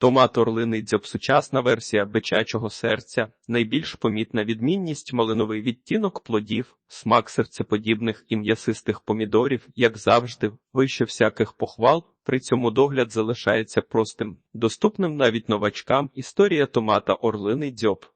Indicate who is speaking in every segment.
Speaker 1: Томат орлиний сучасна версія бичачого серця, найбільш помітна відмінність малиновий відтінок плодів, смак серцеподібних і м'ясистих помідорів, як завжди, вище всяких похвал, при цьому догляд залишається простим, доступним навіть новачкам. Історія томата орлиний дзьоб.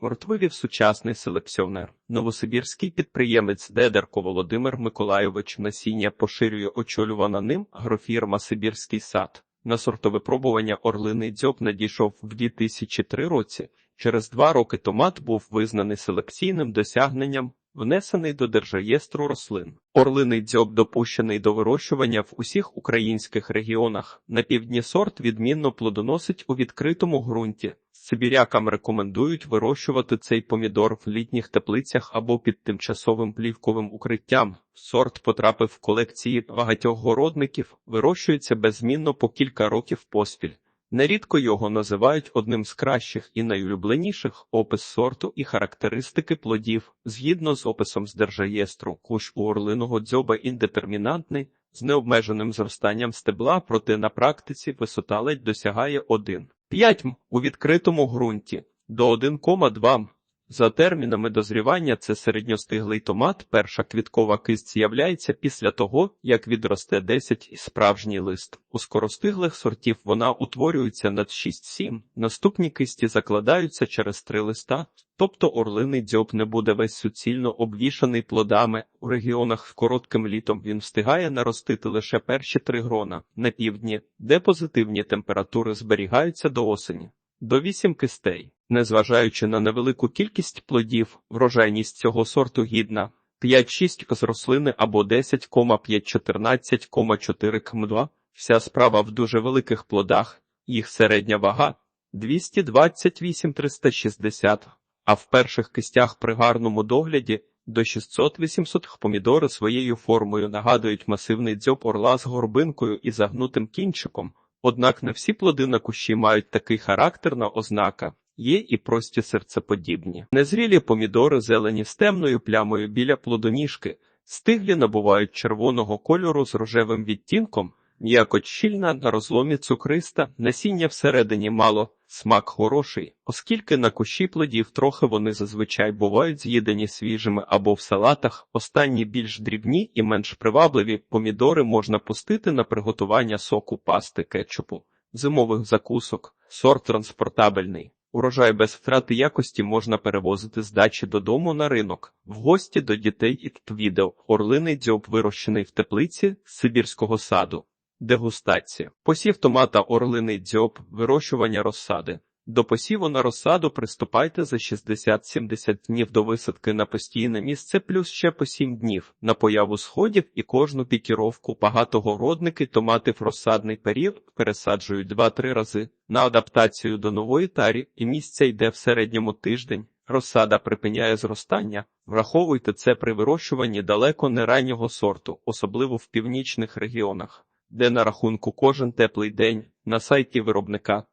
Speaker 1: Мортвивів сучасний селекціонер. Новосибірський підприємець Дедерко Володимир Миколайович насіння поширює очолювана ним агрофірма Сибірський сад. На сортовипробування орлиний дзьоб надійшов в 2003 році. Через два роки томат був визнаний селекційним досягненням, внесений до держреєстру рослин. Орлиний дзьоб допущений до вирощування в усіх українських регіонах. На півдні сорт відмінно плодоносить у відкритому ґрунті. Сибірякам рекомендують вирощувати цей помідор в літніх теплицях або під тимчасовим плівковим укриттям. Сорт потрапив в колекції багатьох городників, вирощується беззмінно по кілька років поспіль. Нерідко його називають одним з кращих і найулюбленіших опис сорту і характеристики плодів. Згідно з описом з держаєстру, кущ у орлиного дзьоба індетермінантний, з необмеженим зростанням стебла, проте на практиці висота ледь досягає 1. 5 м у відкритому ґрунті до 1,2 м. За термінами дозрівання це середньостиглий томат. Перша квіткова кисть з'являється після того, як відросте 10 і справжній лист. У скоростиглих сортів вона утворюється над 6-7. Наступні кисті закладаються через три листа, тобто орлиний дзьоб не буде весь суцільно обвішаний плодами. У регіонах з коротким літом він встигає наростити лише перші три грона на півдні, де позитивні температури зберігаються до осені. До 8 кистей. Незважаючи на невелику кількість плодів, врожайність цього сорту гідна 5-6 з рослини або 10,5-14,4 км2. Вся справа в дуже великих плодах, їх середня вага 228-360, а в перших кистях при гарному догляді до 600-800 помідори своєю формою нагадують масивний дзьоб орла з горбинкою і загнутим кінчиком. Однак не всі плоди на кущі мають такий характерна ознака. Є і прості серцеподібні. Незрілі помідори зелені з темною плямою біля плодоніжки, стиглі набувають червоного кольору з рожевим відтінком, м'якоть щільна на розломі цукриста, насіння всередині мало, смак хороший, оскільки на кущі плодів трохи вони зазвичай бувають з'їдені свіжими або в салатах, останні більш дрібні і менш привабливі помідори можна пустити на приготування соку пасти кетчупу, зимових закусок, сорт транспортабельний. Урожай без втрати якості можна перевозити з дачі додому на ринок, в гості до дітей і відео. Орлиний дзьоб вирощений в теплиці з сибірського саду. Дегустація. Посів томата орлиний дзьоб, вирощування розсади. До посіву на розсаду приступайте за 60-70 днів до висадки на постійне місце плюс ще по 7 днів на появу сходів і кожну пікіровку багатогородники томати в розсадний період пересаджують 2-3 рази. На адаптацію до нової тарі і місця йде в середньому тиждень. Розсада припиняє зростання. Враховуйте це при вирощуванні далеко не раннього сорту, особливо в північних регіонах, де на рахунку кожен теплий день на сайті виробника.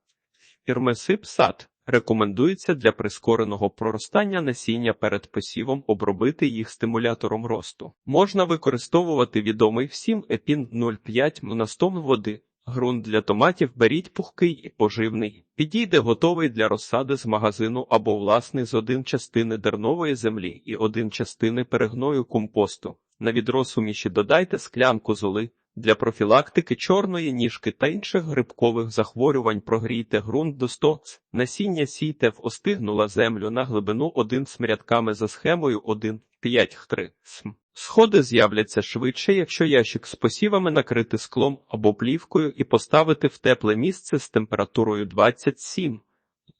Speaker 1: Ірмесип сад рекомендується для прискореного проростання насіння перед посівом обробити їх стимулятором росту. Можна використовувати відомий всім епін 0,5 монастом води. Грунт для томатів беріть пухкий і поживний. Підійде готовий для розсади з магазину або власний з один частини дернової землі і один частини перегною компосту. На відро суміші додайте склянку золи. Для профілактики чорної ніжки та інших грибкових захворювань прогрійте ґрунт до 100 насіння сійте в остигнула землю на глибину 1 з рядками за схемою 1, 5, 3 см. Сходи з'являться швидше, якщо ящик з посівами накрити склом або плівкою і поставити в тепле місце з температурою 27.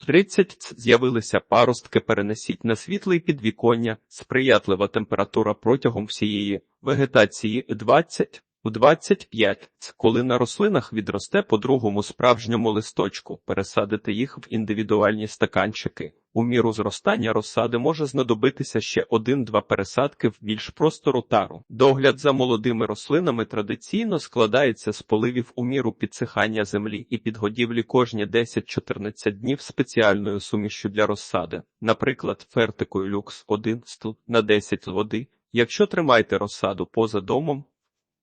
Speaker 1: 30 з'явилися паростки, перенесіть на світлий підвіконня, сприятлива температура протягом всієї вегетації 20. У 25, коли на рослинах відросте по другому справжньому листочку, пересадити їх в індивідуальні стаканчики. У міру зростання розсади може знадобитися ще один-два пересадки в більш простору тару. Догляд за молодими рослинами традиційно складається з поливів у міру підсихання землі і підгодівлі кожні 10-14 днів спеціальною сумішю для розсади, наприклад, фертикою люкс 1 стл на 10 води. Якщо тримаєте розсаду поза домом,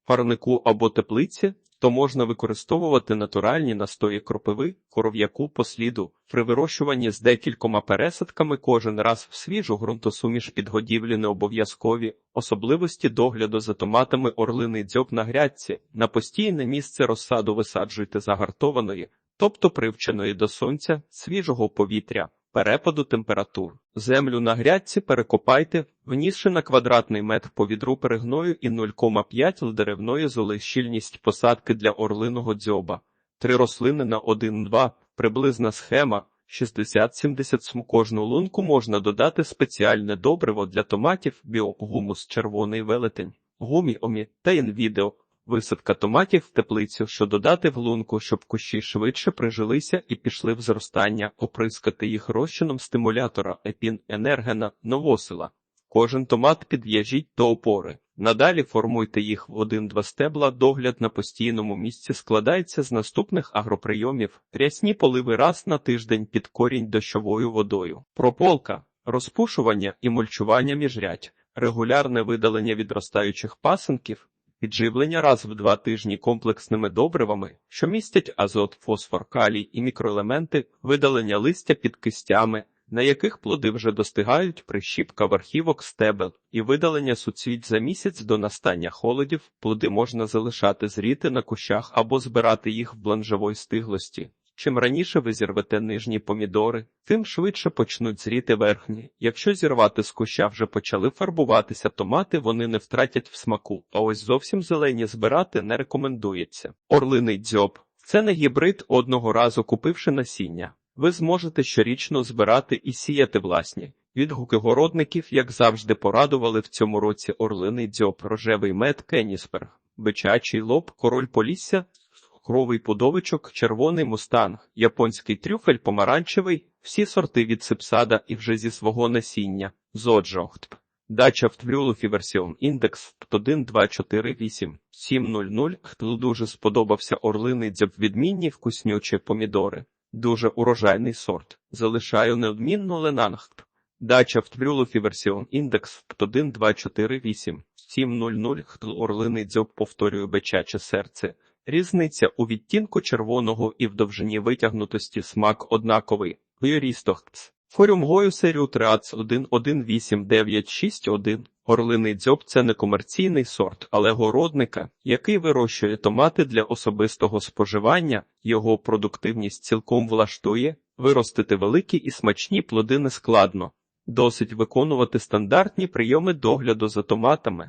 Speaker 1: парнику або теплиці, то можна використовувати натуральні настої кропиви, коров'яку по сліду. При вирощуванні з декількома пересадками кожен раз в свіжу ґрунтосуміш підгодівлі не обов'язкові. Особливості догляду за томатами орлиний дзьоб на грядці. На постійне місце розсаду висаджуйте загартованої, тобто привченої до сонця, свіжого повітря, перепаду температур. Землю на грядці перекопайте, внісши на квадратний метр по відру перегною і 0,5 деревної золи щільність посадки для орлиного дзьоба. Три рослини на 1-2, приблизна схема. 60-70 см кожну лунку можна додати спеціальне добриво для томатів, біогумус, червоний велетень, гумі-омі та інвідео. Висадка томатів в теплицю, що додати в лунку, щоб кущі швидше прижилися і пішли в зростання, оприскати їх розчином стимулятора епін енергена новосила. Кожен томат підв'яжіть до опори. Надалі формуйте їх в один-два стебла. Догляд на постійному місці складається з наступних агроприйомів: рясні поливи раз на тиждень під корінь дощовою водою, прополка, розпушування і мульчування міжрядь, регулярне видалення відростаючих пасинків. Підживлення раз в два тижні комплексними добривами, що містять азот, фосфор, калій і мікроелементи, видалення листя під кистями, на яких плоди вже достигають, прищіпка верхівок стебел і видалення суцвіть за місяць до настання холодів, плоди можна залишати зріти на кущах або збирати їх в бланжевої стиглості. Чим раніше ви зірвете нижні помідори, тим швидше почнуть зріти верхні. Якщо зірвати з куща вже почали фарбуватися томати, вони не втратять в смаку, а ось зовсім зелені збирати не рекомендується. Орлиний дзьоб це не гібрид одного разу купивши насіння. Ви зможете щорічно збирати і сіяти власні. Відгуки городників, як завжди, порадували в цьому році орлиний дзьоб, рожевий мед, кенісперг, бичачий лоб, король полісся, кровий подовичок, червоний мустанг, японський трюфель, помаранчевий, всі сорти від сипсада і вже зі свого насіння, зоджохтп. Дача в Тврюлуфі версіон індекс 12487 700 Хто дуже сподобався орлиний дзьоб відмінні вкуснючі помідори. Дуже урожайний сорт. Залишаю неодмінно ленангт. Дача в Тврюлуфі версіон індекс 12488 700 Хто орлиний дзьоб повторює бичаче серце. Різниця у відтінку червоного і в довжині витягнутості смак однаковий. Юрістохтс. Форюмгою серію Триац 118961. Орлиний дзьоб це не комерційний сорт, але городника, який вирощує томати для особистого споживання, його продуктивність цілком влаштує, виростити великі і смачні плоди нескладно. Досить виконувати стандартні прийоми догляду за томатами.